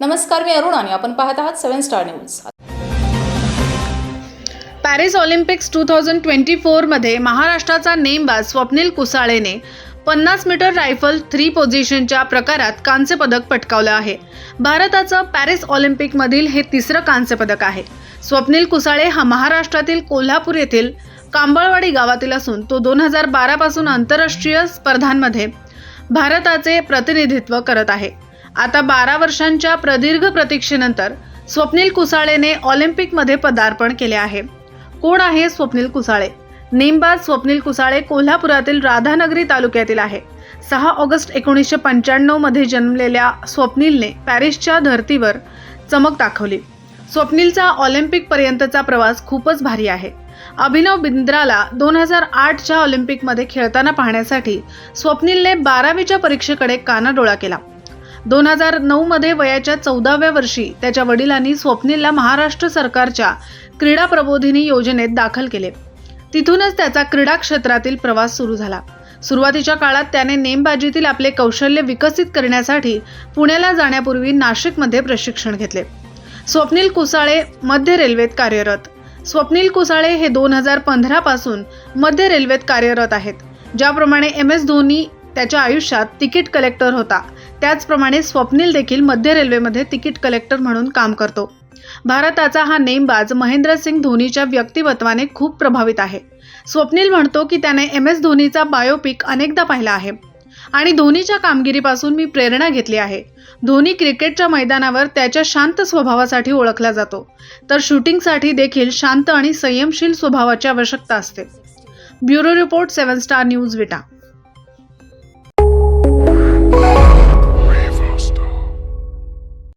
नमस्कार मी अरुण आणि आपण पाहत आहात seven star news. Paris Olympics two thousand twenty फोरमध्ये महाराष्ट्राचा नेमबाज स्वप्नील कुसाळेने पन्नास मीटर रायफल थ्री पोझिशनच्या प्रकारात कांस्य पदक पटकावलं आहे. भारताचं पॅरिस ऑलिम्पिकमधील हे तिसरं कांस्य पदक आहे. स्वप्नील कुसाळे हा महाराष्ट्रातील कोल्हापूर येथील कांबळवाडी गावातील असून तो दोन हजार बारापासून आंतरराष्ट्रीय स्पर्धांमध्ये भारताचे प्रतिनिधित्व करत आहे. आता बारा वर्षांच्या प्रदीर्घ प्रतीक्षेनंतर स्वप्नील कुसाळेने ऑलिम्पिकमध्ये पदार्पण केले आहे. कोण आहे स्वप्नील कुसाळे? नेमबाज स्वप्नील कुसाळे कोल्हापुरातील राधानगरी तालुक्यातील आहे. सहा ऑगस्ट एकोणीसशे पंच्याण्णवमध्ये जन्मलेल्या स्वप्नीलने पॅरिसच्या धर्तीवर चमक दाखवली. स्वप्नीलचा ऑलिम्पिकपर्यंतचा प्रवास खूपच भारी आहे. अभिनव बिंद्राला दोन हजार आठच्या ऑलिम्पिकमध्ये खेळताना पाहण्यासाठी स्वप्नीलने बारावीच्या परीक्षेकडे कानाडोळा केला. दोन हजार नऊमध्ये वयाच्या चौदाव्या वर्षी त्याच्या वडिलांनी स्वप्नीलला महाराष्ट्र सरकारच्या क्रीडा प्रबोधिनी योजनेत दाखल केले. तिथूनच त्याचा क्रीडा क्षेत्रातील प्रवास सुरू झाला. सुरुवातीच्या काळात त्याने नेमबाजीतील आपले कौशल्य विकसित करण्यासाठी पुण्याला जाण्यापूर्वी नाशिकमध्ये प्रशिक्षण घेतले. स्वप्नील कुसाळे मध्य रेल्वेत कार्यरत. स्वप्नील कुसाळे हे दोन हजार पंधरापासून मध्य रेल्वेत कार्यरत आहेत. ज्याप्रमाणे एम एस धोनी त्याच्या आयुष्यात तिकीट कलेक्टर होता. त्याचप्रमाणे स्वप्नील देखील मध्य रेल्वेमध्ये तिकीट कलेक्टर म्हणून काम करतो. भारताचा हा नेमबाज महेंद्रसिंग धोनीच्या व्यक्तिमत्वाने खूप प्रभावित आहे. स्वप्नील म्हणतो की त्याने एम एस धोनीचा बायोपिक अनेकदा पाहिला आहे. आणि धोनीच्या कामगिरीपासून मी प्रेरणा घेतली आहे. धोनी क्रिकेटच्या मैदानावर त्याच्या शांत स्वभावासाठी ओळखला जातो. तर शूटिंगसाठी देखील शांत आणि संयमशील स्वभावाची आवश्यकता असते. Bureau report seven star news Vita.